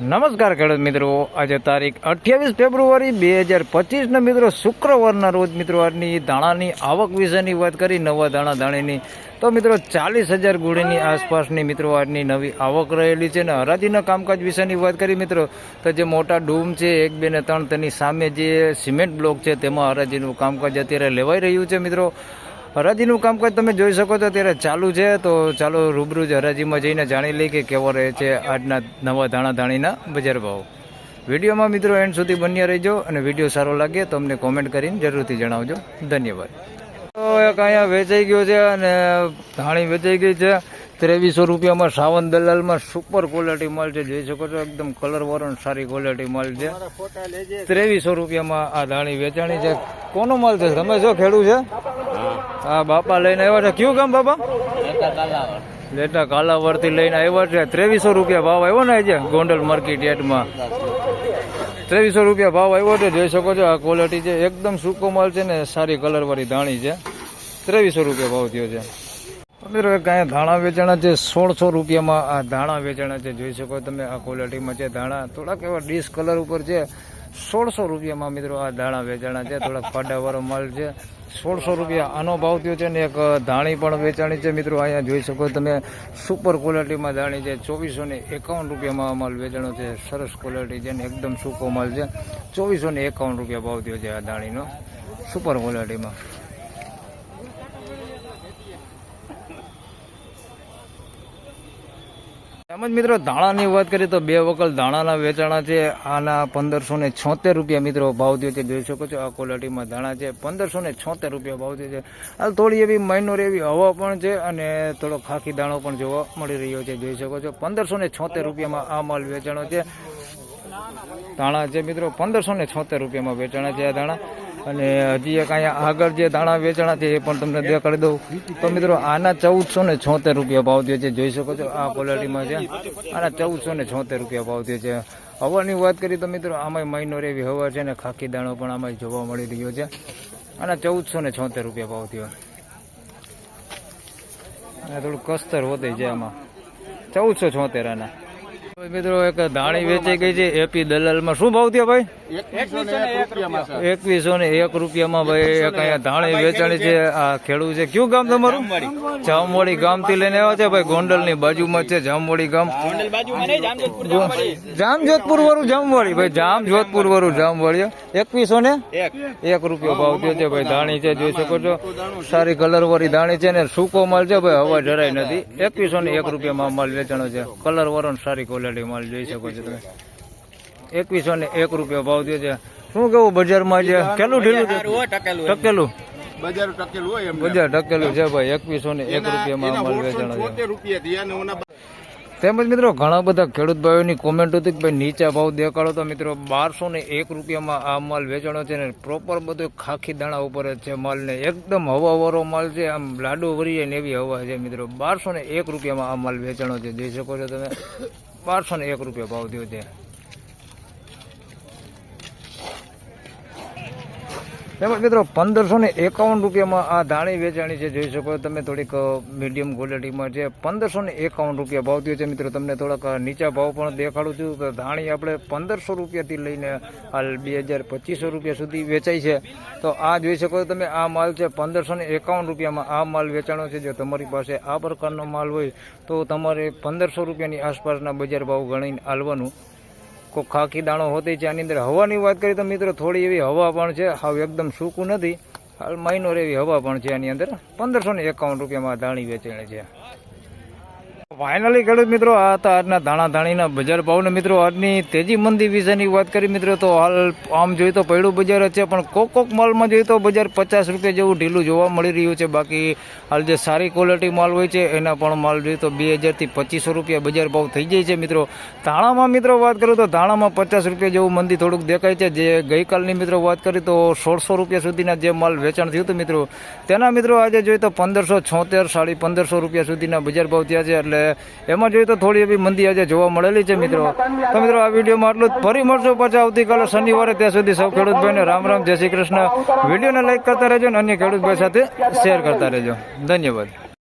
નમસ્કાર ખેડૂત મિત્રો. આજે તારીખ અઠ્યાવીસ ફેબ્રુઆરી બે હજાર પચીસના મિત્રો શુક્રવારના રોજ મિત્રો આજની દાણાની આવક વિશેની વાત કરી, નવા દાણા દાણીની તો મિત્રો ચાલીસ હજાર ગુણીની આસપાસની મિત્રો આજની નવી આવક રહેલી છે ને હરાજીના કામકાજ વિશેની વાત કરી મિત્રો, તો જે મોટા ડૂમ છે, એક, બે ને ત્રણ તેની સામે જે સિમેન્ટ બ્લોક છે, તેમાં હરાજીનું કામકાજ અત્યારે લેવાઈ રહ્યું છે મિત્રો. હરાજીનું કામકાજ તમે જોઈ શકો છો અત્યારે ચાલુ છે, તો ચાલો રૂબરૂ જ હરાજીમાં જઈને જાણી લઈએ કે કેવો રહે છે આજના નવા ધાણા ધાણીના બજાર ભાવ. વિડીયોમાં મિત્રો એન્ડ સુધી બન્યા રહેજો અને વીડિયો સારો લાગે તો અમને કોમેન્ટ કરીને જરૂરથી જણાવજો. ધન્યવાદ. તો એક અહીંયા વેચાઈ ગયો છે અને ધાણી વેચાઈ ગઈ છે. ત્રેવીસો રૂપિયામાં સાવન દલાલમાં સુપર ક્વોલિટી માલ છે. જોઈ શકો છો એકદમ કલર વરણ સારી ક્વોલિટી માલ છે. ત્રેવીસો રૂપિયામાં આ ધાણી વેચાણી છે. કોનો માલ છે? તમે જો ખેડૂ છે? હા બાપા લઈને આવ્યા છે. કયું ગામ બાપા? લેટા કાલાવરથી લઈને આવ્યા છે. ત્રેવીસો રૂપિયા ભાવ આવ્યો ને આજે ગોંડલ માર્કેટ યાર્ડમાં. ત્રેવીસો રૂપિયા ભાવ આવ્યો છે. જોઈ શકો છો આ ક્વોલિટી છે. એકદમ સૂકો માલ છે ને સારી કલરવાળી ધાણી છે. ત્રેવીસો રૂપિયા ભાવ થયો છે. મિત્રો કાંઈ ધાણા વેચાણા છે. સોળસો રૂપિયામાં આ ધાણા વેચાણા છે. જોઈ શકો તમે આ ક્વોલિટીમાં છે. ધાણા થોડાક એવા ડીશ કલર ઉપર છે. સોળસો રૂપિયામાં મિત્રો આ દાણા વેચાણા છે. થોડાક ફાડાવાળો માલ છે. સોળસો રૂપિયા આનો ભાવ થયો છે ને એક ધાણી પણ વેચાણી છે. મિત્રો અહીંયા જોઈ શકો તમે સુપર ક્વોલિટીમાં ધાણી છે. ચોવીસો ને એકાવન રૂપિયામાં માલ વેચાણો છે. સરસ ક્વોલિટી છે ને એકદમ સૂકો માલ છે. ચોવીસો ને એકાવન રૂપિયા ભાવ થયો છે આ ધાણીનો. સુપર ક્વોલિટીમાં તેમજ મિત્રો ધાણાની વાત કરીએ તો બે વકલ ધાણાના વેચાણા છે. આના પંદરસો ને છોતેર રૂપિયા મિત્રો ભાવ થયો છે. જોઈ શકો છો, આ ક્વોલિટીમાં ધાણા છે. પંદરસો ને છોતેર રૂપિયા ભાવ થયો છે. હાલ થોડી એવી માઇનોર એવી હવા પણ છે અને થોડો ખાખી દાણો પણ જોવા મળી રહ્યો છે. જોઈ શકો છો, પંદરસો ને છોતેર રૂપિયામાં આ માલ વેચાણો છે. ધાણા છે મિત્રો, પંદરસો ને છોતેર રૂપિયામાં વેચાણા છે આ ધાણા અને હજી એક અહીંયા આગળ જે દાણા વેચાણા છે એ પણ તમને દેખાડી દઉં. તો મિત્રો, આના ચૌદસો ને છોતેર રૂપિયા ભાવ થયો છે. જોઈ શકો છો, આ ક્વોલિટીમાં છે. આના ચૌદસો ને છોતેર રૂપિયા ભાવ થયો છે. હવાની વાત કરીએ તો મિત્રો આમાં મહિનો એવી હવા છે ને ખાખી દાણો પણ આમાં જોવા મળી રહ્યો છે. આના ચૌદસો ને છોતેર રૂપિયા ભાવ થયો. અને થોડું કસ્તર હોતી છે આમાં. ચૌદસો છોતેર આના. મિત્રો એક ધાણી વેચી ગઈ છે એપી દલાલમાં. શું ભાવ થયો ભાઈ? એકવીસો ને એક રૂપિયામાં ભાઈ એક અહીંયા ધાણી વેચાણી છે. આ ખેડૂત છે. કયું ગામ તમારું? જામવાડી. ગામથી લઈને આવ્યા છે ભાઈ ગોંડલની બાજુમાં છે જામવાડી ગામ. જામજોધપુર વાળું જામવાડી ભાઈ જામ જોધપુર વાળું જામવાડી એકવીસો ને? એક. રૂપિયો ભાવ થયો છે ભાઈ ધાણી છે જોઈ શકો છો. સારી કલર વાળી ધાણી છે ને સૂકો માલ છે ભાઈ હવા જરાય નથી. એકવીસો ને એક રૂપિયામાં માલ વેચાણો છે. કલર વાળો સારી ક્વોલિટી માલ જોઈ શકો છો તમે. એકવીસો ને એક રૂપિયા ભાવ થયો છે. શું કેવું બજારમાં છે કેટલું ઢીલું છે? ટકેલું બજાર ટકેલું હોય બજાર ટકેલું છે ભાઈ એકવીસો ને એક રૂપિયામાં માલ વેચાણો છે. તેમજ મિત્રો ઘણા બધા ખેડૂત ભાઈઓની કોમેન્ટ હતી કે ભાઈ નીચા ભાવ દેખાડો તો મિત્રો બારસો ને એક રૂપિયામાં આ માલ વેચાણો છે ને પ્રોપર બધો ખાખી દાણા ઉપર જ છે માલ ને એકદમ હવાવાળો માલ છે, આમ લાડુ વરીએ ને એવી હવા છે મિત્રો. બારસો ને એક રૂપિયામાં આ માલ વેચાણો છે. જોઈ શકો છો તમે. બારસો ને એક રૂપિયા ભાવ થયો છે. તેમજ મિત્રો પંદરસો ને એકાવન રૂપિયામાં આ ધાણી વેચાણી છે, જોઈ શકો તમે થોડીક મીડિયમ ક્વોલિટીમાં છે. પંદરસો ને એકાવન રૂપિયા ભાવ થયો છે મિત્રો. તમને થોડાક નીચા ભાવ પણ દેખાડું છું કે ધાણી આપણે પંદરસો રૂપિયાથી લઈને હાલ બે હજાર પચીસો રૂપિયા સુધી વેચાય છે. તો આ જોઈ શકો તમે, આ માલ છે પંદરસો ને એકાવન રૂપિયામાં આ માલ વેચાણો છે. જો તમારી પાસે આ પ્રકારનો માલ હોય તો તમારે પંદરસો રૂપિયાની આસપાસના બજાર ભાવ ગણીને હાલવાનું. કોઈ ખાખી દાણો હોતી છે, આની અંદર હવાની વાત કરીએ તો મિત્રો થોડી એવી હવા પણ છે, હાવ એકદમ સૂકું નથી. હાલ માઇનોર એવી હવા પણ છે આની અંદર. પંદરસો ને એકાવન રૂપિયામાં દાણી વેચાણી છે. ફાઇનલી ખેડૂત મિત્રો, આ હતા આજના ધાણા ધાણીના બજાર ભાવને મિત્રો, આજની તેજી મંદી વિશેની વાત કરી મિત્રો, તો હાલ આમ જોઈએ તો પૈડું બજાર છે, પણ કોક કોક માલમાં જોઈએ તો બજાર પચાસ રૂપિયા જેવું ઢીલું જોવા મળી રહ્યું છે. બાકી હાલ જે સારી ક્વોલિટી માલ હોય છે, એના પણ માલ જોઈએ તો બે હજારથી પચીસો રૂપિયા બજાર ભાવ થઈ જાય છે મિત્રો. ધાણામાં મિત્રો વાત કરું તો ધાણામાં પચાસ રૂપિયા જેવું મંદી થોડુંક દેખાય છે. જે ગઈકાલની મિત્રો વાત કરી તો સોળસો રૂપિયા સુધીના જે માલ વેચાણ થયું હતું મિત્રો, તેના મિત્રો આજે જોઈએ તો પંદરસો છોતેર સાડી પંદરસો રૂપિયા સુધીના બજાર ભાવ થયા છે. એટલે એમાં જોઈએ તો થોડી એવી મંદી આજે જોવા મળેલી છે, મિત્રો. તો મિત્રો, આ વિડીયોમાં આટલું જ. ફરી મળશું પાછા આવતીકાલે શનિવારે. ત્યાં સુધી સૌ ખેડૂતભાઈને રામ રામ, જય શ્રી કૃષ્ણ. વિડીયોને લાઈક કરતા રહેજો અને અન્ય ખેડૂતભાઈ સાથે શેર કરતા રહેજો. ધન્યવાદ.